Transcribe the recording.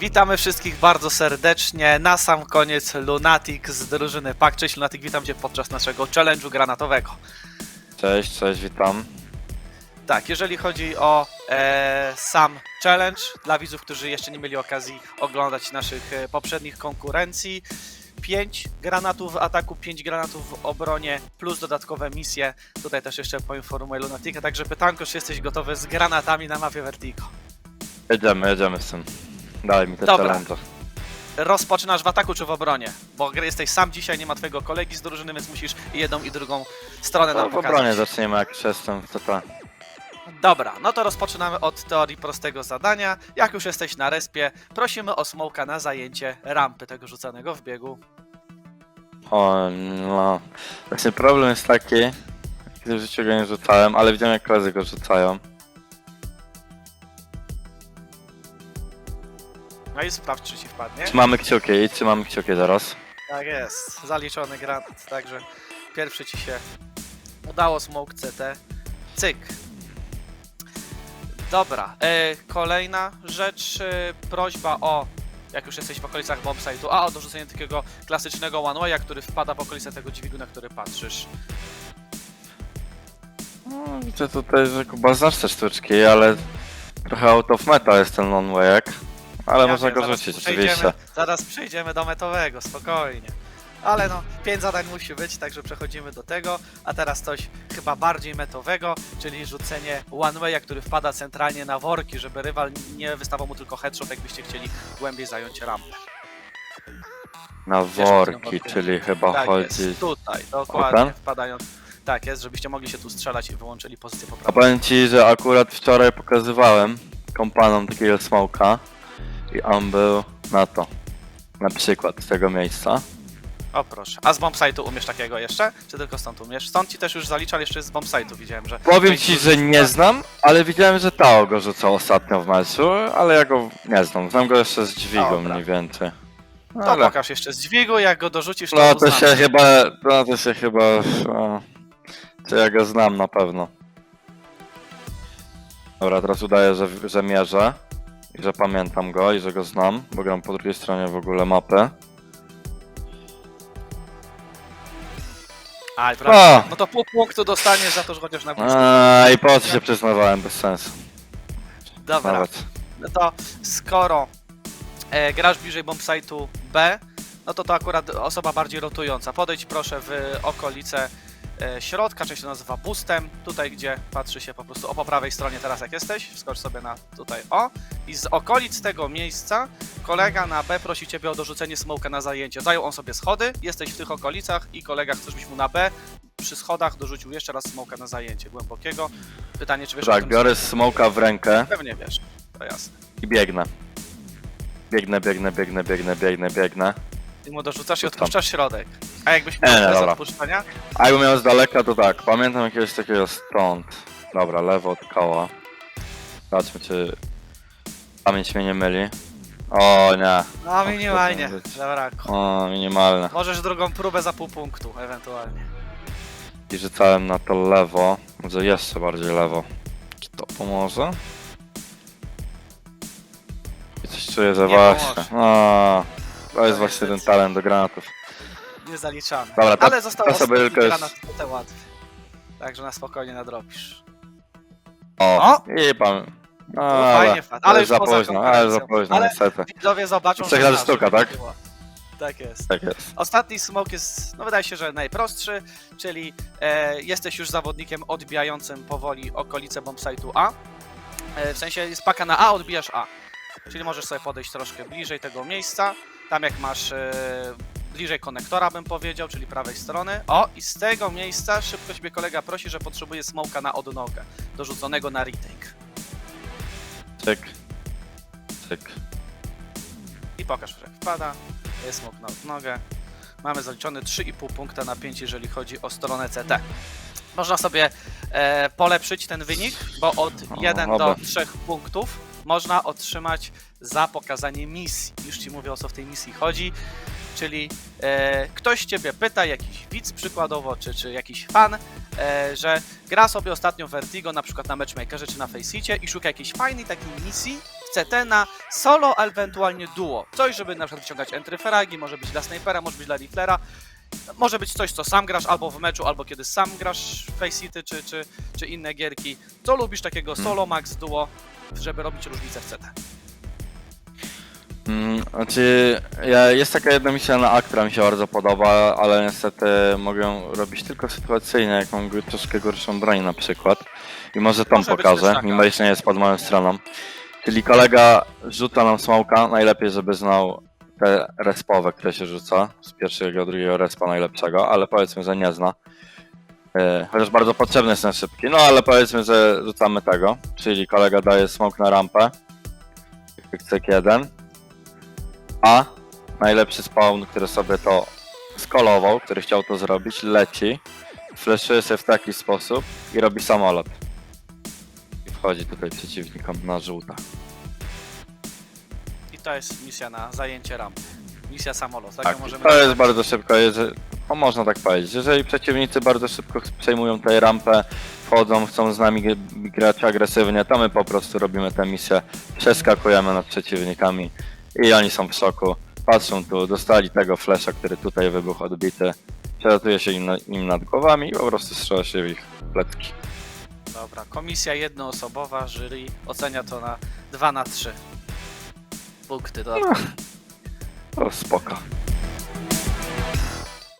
Witamy wszystkich bardzo serdecznie. Na sam koniec Lunatic z drużyny PAK. Cześć Lunatic, witam Cię podczas naszego challenge'u granatowego. Cześć, cześć, witam. Tak, jeżeli chodzi o e, sam challenge, dla widzów, którzy jeszcze nie mieli okazji oglądać naszych e, poprzednich konkurencji, 5 granatów w ataku, 5 granatów w obronie, plus dodatkowe misje. Tutaj też jeszcze poinformuję Lunatica, także pytanko, czy jesteś gotowy z granatami na mapie Vertigo? Jedziemy, jedziemy z tym. Daj mi te Dobra. challenge. Rozpoczynasz w ataku czy w obronie? Bo jesteś sam dzisiaj, nie ma twojego kolegi z drużyny, więc musisz jedną i drugą stronę No, nam w pokazać. obronie zaczniemy, jak jestem w CT. Dobra, no to rozpoczynamy od teorii prostego zadania. Jak już jesteś na respie, prosimy o smoka na zajęcie rampy tego rzucanego w biegu. O, no. Właśnie problem jest taki, kiedy w życiu go nie rzucałem, ale widziałem jak koledzy go rzucają. No i sprawdź, czy ci wpadnie. Trzymamy kciuki i trzymamy kciuki zaraz. Tak jest, zaliczony granat, także pierwszy ci się udało, smoke CT. Cyk. Dobra, e, kolejna rzecz, e, prośba o, jak już jesteś w okolicach bombsite'u, a o dorzucenie takiego klasycznego one-way'a, który wpada w okolice tego dźwigu, na który patrzysz. No, widzę tutaj, że Kuba znasz te sztuczki, ale trochę out of meta jest ten non-wayek. Ale Ja można wiem, go zaraz rzucić, przejdziemy- oczywiście. Zaraz przejdziemy do metowego, spokojnie. Ale no, pięć zadań musi być, także przechodzimy do tego. A teraz coś chyba bardziej metowego, czyli rzucenie one-way'a, który wpada centralnie na worki, żeby rywal nie wystawał mu tylko headshot, jakbyście chcieli głębiej zająć rampę. Na worki, czyli chyba tak chodzi... jest, tutaj, dokładnie, ten? wpadając. Tak jest, żebyście mogli się tu strzelać i wyłączyli pozycję A poprawną. powiem ci, że akurat wczoraj pokazywałem kompanom takiego smoka i on był na to. Na przykład z tego miejsca. O proszę. A z bombsite'u umiesz takiego jeszcze? Czy tylko stąd umiesz? Stąd ci też już zaliczał, jeszcze z bombsite'u widziałem, że... Powiem ci, że nie znam, ale widziałem, że Tao go rzucał ostatnio w meczu, ale ja go nie znam. Znam go jeszcze z dźwigą Dobra. mniej więcej. No, To ale... pokaż jeszcze z dźwigu, jak go dorzucisz, to No to uznamy. się chyba, no to się chyba, no, to ja go znam na pewno. Dobra, teraz udaję, że, że mierzę i że pamiętam go i że go znam, bo gram po drugiej stronie w ogóle mapy. Aj, prawda. A! No to pół punktu dostaniesz za to, że chociaż na. A, I po co się przyznawałem, bez sensu. Dobra, Nawet. no to skoro e, grasz bliżej bombsite'u B, no to to akurat osoba bardziej rotująca. Podejdź proszę w okolice środka, część się nazywa boostem, tutaj gdzie patrzy się po prostu o po prawej stronie teraz jak jesteś, wskocz sobie na tutaj o i z okolic tego miejsca kolega na B prosi Ciebie o dorzucenie smoka na zajęcie. Zajął on sobie schody, jesteś w tych okolicach i kolega chce, żebyś mu na B przy schodach dorzucił jeszcze raz smoka na zajęcie głębokiego. Pytanie, czy wiesz Tak, biorę smoka w rękę Pewnie wiesz, to jasne. i biegnę. Biegnę, biegnę, biegnę, biegnę, biegnę, biegnę. Ty mu dorzucasz i Rzucam. odpuszczasz środek. A jakbyś miał nie, bez dobra. odpuszczania? A jakbym miał z daleka, to tak, pamiętam jakiegoś takiego stąd. Dobra, lewo od koła. Zobaczmy, czy pamięć mnie nie myli. O nie, No minimalnie, to powinno być. zabrakło. o minimalne. Możesz drugą próbę za pół punktu, ewentualnie. I rzucałem na to lewo, może jeszcze bardziej lewo. Czy to pomoże? I coś czuję, że Nie właśnie. pomoże. O, to jest właśnie ten talent do granatów. Nie zaliczamy. Dobra, to- Ale został to sobie ostatni tylko granat, to te łatwy. Także na spokojnie nadrobisz. O, O! i pan. No, fajnie ale już za poza późno, ale za konkurencją. późno, Ale- niestety. Widzowie zobaczą, razy znasz, sztuka, tak? było. Tak jest. Tak jest. Ostatni smoke jest, no wydaje się, że najprostszy, czyli e, jesteś już zawodnikiem odbijającym powoli okolice bombsite'u A. E, w sensie jest paka na A, odbijasz A. Czyli możesz sobie podejść troszkę bliżej tego miejsca. Tam jak masz e, bliżej konektora bym powiedział, czyli prawej strony. O, i z tego miejsca szybko ciebie kolega prosi, że potrzebuje smoka na odnogę, dorzuconego na retake. Cyk. Cyk. I pokaż, że wpada. Jest smok na odnogę. Mamy zaliczone 3,5 punkta na 5, jeżeli chodzi o stronę CT. Można sobie e, polepszyć ten wynik, bo od O, 1 do dobra. 3 punktów można otrzymać za pokazanie misji. Już Ci mówię o co w tej misji chodzi. Czyli e, ktoś Ciebie pyta, jakiś widz przykładowo, czy, czy jakiś fan, e, że gra sobie ostatnio Vertigo, na przykład na Matchmakerze czy na Faceicie i szuka jakiejś fajnej takiej misji w CT na solo, a ewentualnie duo. Coś, żeby na przykład wyciągać entry fragi, może być dla snajpera, może być dla riflera. Może być coś, co sam grasz albo w meczu, albo kiedy sam grasz w Face City czy, czy, czy inne gierki. Co lubisz takiego solo, max, duo, żeby robić różnicę w CT? Mm, Znaczy, ja, jest taka jedna misja na A, która mi się bardzo podoba, ale niestety mogę ją robić tylko sytuacyjnie, jak mam gó- troszkę gorszą broń na przykład. I może tą Może być pokażę, taka. mimo że nie jest pod moją stroną. Czyli kolega rzuca nam smoka, najlepiej żeby znał te respowe, które się rzuca, z pierwszego, drugiego respa najlepszego, ale powiedzmy, że nie zna. E, Chociaż bardzo potrzebny jest ten szybki, no ale powiedzmy, że rzucamy tego, czyli kolega daje smoke na rampę, cyk 1, a najlepszy spawn, który sobie to skolował, który chciał to zrobić, leci, fleszuje się w taki sposób i robi samolot. I wchodzi tutaj przeciwnikom na żółta. I to jest misja na zajęcie rampy. Misja samolot, tak, Tak, ją możemy to jest nazwać. bardzo szybko, jeżeli, no można tak powiedzieć. Jeżeli przeciwnicy bardzo szybko przejmują tę rampę, wchodzą, chcą z nami g- grać agresywnie, to my po prostu robimy tę misję, przeskakujemy nad przeciwnikami i oni są w szoku. Patrzą tu, dostali tego flesza, który tutaj wybuchł odbity, przelatuje się im, na, im nad głowami i po prostu strzela się w ich pletki. Dobra, komisja jednoosobowa, jury ocenia to na 2 na 3 punkty dodatkowe. To spoko.